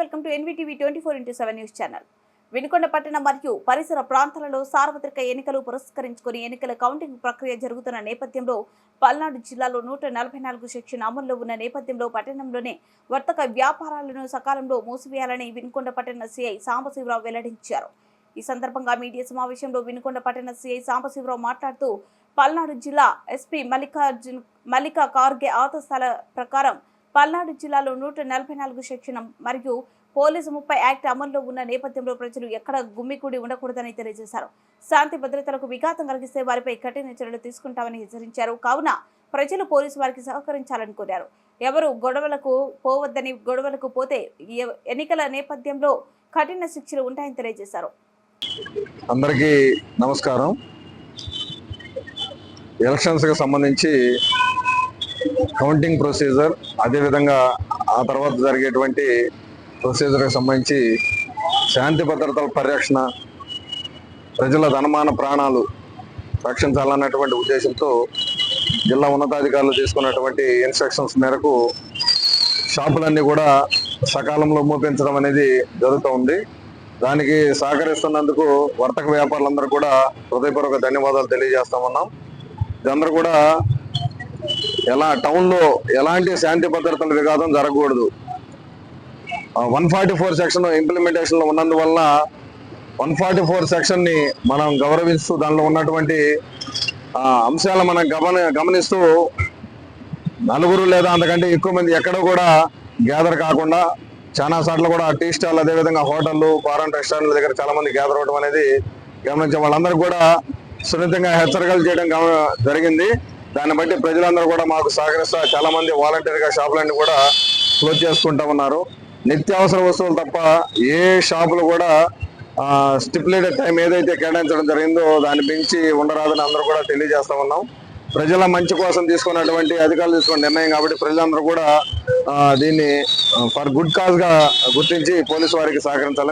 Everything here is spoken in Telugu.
Welcome to NVTV twenty four into seven news channel. Vinukonda పట్టణం మరియు పరిసర ప్రాంతాలలో సార్వత్రిక ఎన్నికలు పురస్కరించుకుని ఎన్నికల కౌంటింగ్ ప్రక్రియ జరుగుతున్న నేపథ్యంలో పల్నాడు జిల్లాలో నూట నలభై నాలుగు సెక్షన్ అమల్లో ఉన్న నేపథ్యంలో పట్టణంలోనే వర్తక వ్యాపారాలను సకాలంలో మూసివేయాలని వినుకొండ పట్టణ సిఐ సాంబశివరావు వెల్లడించారు. ఈ సందర్భంగా మీడియా సమావేశంలో వినుకొండ పట్టణ సిఐ సాంబశివరావు మాట్లాడుతూ పల్నాడు జిల్లా ఎస్పీ మల్లికార్జున్ మల్లికా కార్గే ఆదేశాల ప్రకారం పల్నాడు జిల్లాలో నూట నలభై నాలుగు సెక్షన్ మరియు పోలీసు ముప్పై యాక్ట్ అమల్లో ఉన్న నేపథ్యంలో ప్రజలు ఎక్కడ గుమ్మికూడి ఉండకూడదని తెలియజేశారు. శాంతి భద్రతలకు విఘాతం కలిగిస్తే వారిపై కఠిన చర్యలు తీసుకుంటామని హెచ్చరించారు. కావున ప్రజలు పోలీసు వారికి సహకరించాలని కోరారు. ఎవరు గొడవలకు పోవద్దని గొడవలకు పోతే ఎన్నికల నేపథ్యంలో కఠిన శిక్షలు ఉంటాయని తెలియజేశారు. అందరికీ నమస్కారం. ఎలక్షన్స్కి సంబంధించి కౌంటింగ్ ప్రొసీజర్ అదేవిధంగా ఆ తర్వాత జరిగేటువంటి ప్రొసీజర్కి సంబంధించి శాంతి భద్రతల పరిరక్షణ ప్రజల ధనమాన ప్రాణాలు రక్షించాలన్నటువంటి ఉద్దేశంతో జిల్లా ఉన్నతాధికారులు తీసుకున్నటువంటి ఇన్స్ట్రక్షన్స్ మేరకు షాపులన్నీ కూడా సకాలంలో మూపించడం అనేది జరుగుతూ ఉంది దానికి సహకరిస్తున్నందుకు వర్తక వ్యాపారులందరూ కూడా హృదయపూర్వక ధన్యవాదాలు తెలియజేస్తా ఉన్నాం. ఇదందరూ కూడా ఎలా టౌన్లో ఎలాంటి శాంతి భద్రతల విఘాతం జరగకూడదు. వన్ ఫార్టీ ఫోర్ సెక్షన్ ఇంప్లిమెంటేషన్లో ఉన్నందువల్ల వన్ ఫార్టీ ఫోర్ సెక్షన్ని మనం గౌరవిస్తూ దానిలో ఉన్నటువంటి అంశాలు మనం గమని గమనిస్తూ నలుగురు లేదా అంతకంటే ఎక్కువ మంది ఎక్కడ కూడా గ్యాదర్ కాకుండా చాలా సార్లు కూడా టీ స్టాల్ అదేవిధంగా హోటళ్ళు ఫారెన్ రెస్టారెంట్ల దగ్గర చాలా మంది గ్యాదర్ అవడం అనేది గమనించాం. వాళ్ళందరూ కూడా సున్నితంగా హెచ్చరికలు చేయడం గమ జరిగింది. దాన్ని బట్టి ప్రజలందరూ కూడా మాకు సహకరిస్తా చాలా మంది వాలంటీర్గా షాపులన్నీ కూడా క్లోజ్ చేసుకుంటా ఉన్నారు. నిత్యావసర వస్తువులు తప్ప ఏ షాపులు కూడా స్టిపులేటెడ్ టైం ఏదైతే కేటాయించడం జరిగిందో దాన్ని మించి ఉండరాదని అందరూ కూడా తెలియజేస్తా ఉన్నాం. ప్రజల మంచి కోసం తీసుకున్నటువంటి అధికారులు తీసుకున్న నిర్ణయం కాబట్టి ప్రజలందరూ కూడా దీన్ని ఫర్ గుడ్ కాజ్గా గుర్తించి పోలీసు వారికి సహకరించాలి